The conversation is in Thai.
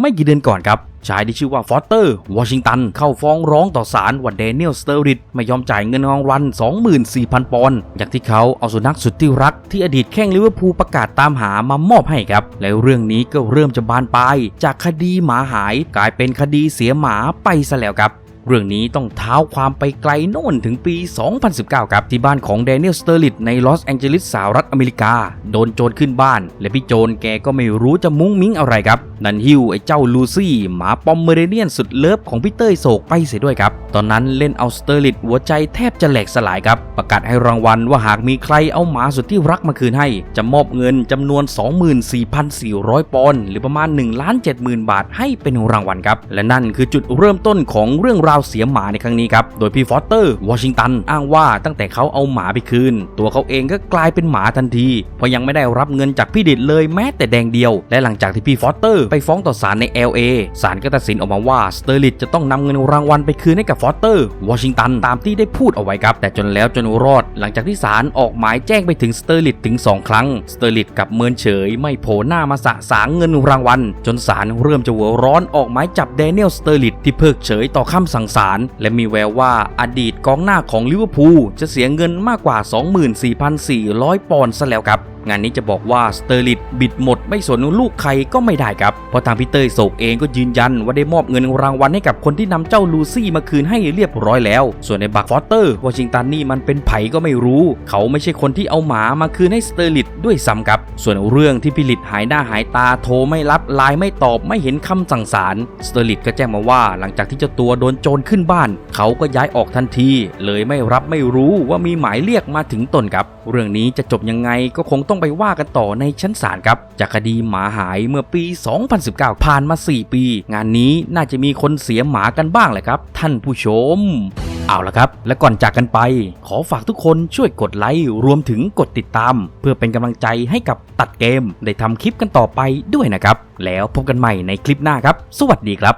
ไม่กี่เดือนก่อนครับชายที่ชื่อว่าฟอสเตอร์วอชิงตันเข้าฟ้องร้องต่อศาลว่าเดนิเอลสเตอริดไม่ยอมจ่ายเงินรางวัล 24,000 ปอนด์จากที่เขาเอาสุนัขสุดที่รักที่อดีตแข้งลิเวอร์พูลประกาศตามหามามอบให้ครับ แล้วเรื่องนี้ก็เริ่มจะบานปลายจากคดีหมาหายกลายเป็นคดีเสียหมาไปซะแล้วครับเรื่องนี้ต้องเท้าความไปไกลโน่นถึงปี 2019 ครับ ที่บ้านของแดเนียล สเตอร์ลิตในลอสแองเจลิสสหรัฐอเมริกา โดนโจรขึ้นบ้าน และพี่โจรแกก็ไม่รู้จะมุ้งมิ้งอะไรครับ นันฮิวไอ้เจ้าลูซี่หมาปอมเมเรเนียนสุดเลิฟของพี่เต้ยโศกไปเสียด้วยครับ ตอนนั้นเล่นเอาสเตอร์ลิตหัวใจแทบจะแหลกสลายครับ ประกาศให้รางวัลว่าหากมีใครเอาหมาสุดที่รักมาคืนให้ จะมอบเงินจำนวน 24,400 ปอนด์หรือประมาณ1ล้าน70,000 บาทให้เป็นรางวัลครับ และนั่นคือจุดเริ่มต้นของเรื่องราวเสียหมาในครั้งนี้ครับ โดยพี่ฟอสเตอร์วอชิงตันอ้างว่าตั้งแต่เขาเอาหมาไปคืน ตัวเขาเองก็กลายเป็นหมาทันที เพราะยังไม่ได้รับเงินจากพี่ดิดเลยแม้แต่แดงเดียว และหลังจากที่พี่ฟอสเตอร์ไปฟ้องต่อศาลใน LA ศาลก็ตัดสินออกมาว่าสเตอร์ลิตจะต้องนำเงินรางวัลไปคืนให้กับฟอสเตอร์วอชิงตันตามที่ได้พูดเอาไว้ครับ แต่จนแล้วจนรอด หลังจากที่ศาลออกหมายแจ้งไปถึงสเตอร์ลิตถึง 2 ครั้ง สเตอร์ลิตกับเมินเฉย ไม่โผล่หน้ามาสะสางเงินรางวัลจนศาลเริ่มจะหัวร้อนออกหมายจับแดเนียลสเตอร์ลิตที่เพิกเฉยต่อคำสั่งศาลและมีแววว่าอดีตกองหน้าของลิเวอร์พูลจะเสียเงินมากกว่า 24,400 ปอนด์ซะแล้วครับงานนี้จะบอกว่าสเตอร์ลิตบิดหมดไม่สนลูกใครก็ไม่ได้ครับ เพราะทางพีเตอร์โศกเองก็ยืนยันว่าได้มอบเงินรางวัลให้กับคนที่นำเจ้าลูซี่มาคืนให้เรียบร้อยแล้ว ส่วนในบักฟอสเตอร์วอชิงตันนี่มันเป็นไผ่ก็ไม่รู้ เขาไม่ใช่คนที่เอาหมามาคืนให้สเตอร์ลิตด้วยซ้ำครับ ส่วนเรื่องที่พิลิตหายหน้าหายตาโทรไม่รับไลน์ไม่ตอบไม่เห็นคำสั่งศาลสเตอร์ลิตก็แจ้งมาว่า หลังจากที่เจ้าตัวโดนโจรขึ้นบ้าน เขาก็ย้ายออกทันที เลยไม่รับไม่รู้ว่ามีหมายเรียกมาถึงตนครับ เรื่องนี้จะจบยังไงก็คงต้องไปว่ากันต่อในชั้นศาลครับจากคดีหมาหายเมื่อปี 2019 ผ่านมา 4 ปี งานนี้น่าจะมีคนเสียหมากันบ้างแหละครับ ท่านผู้ชมเอาละครับ และก่อนจากกันไป ขอฝากทุกคนช่วยกดไลค์รวมถึงกดติดตาม เพื่อเป็นกำลังใจให้กับตัดเกม ได้ทำคลิปกันต่อไปด้วยนะครับ แล้วพบกันใหม่ในคลิปหน้าครับ สวัสดีครับ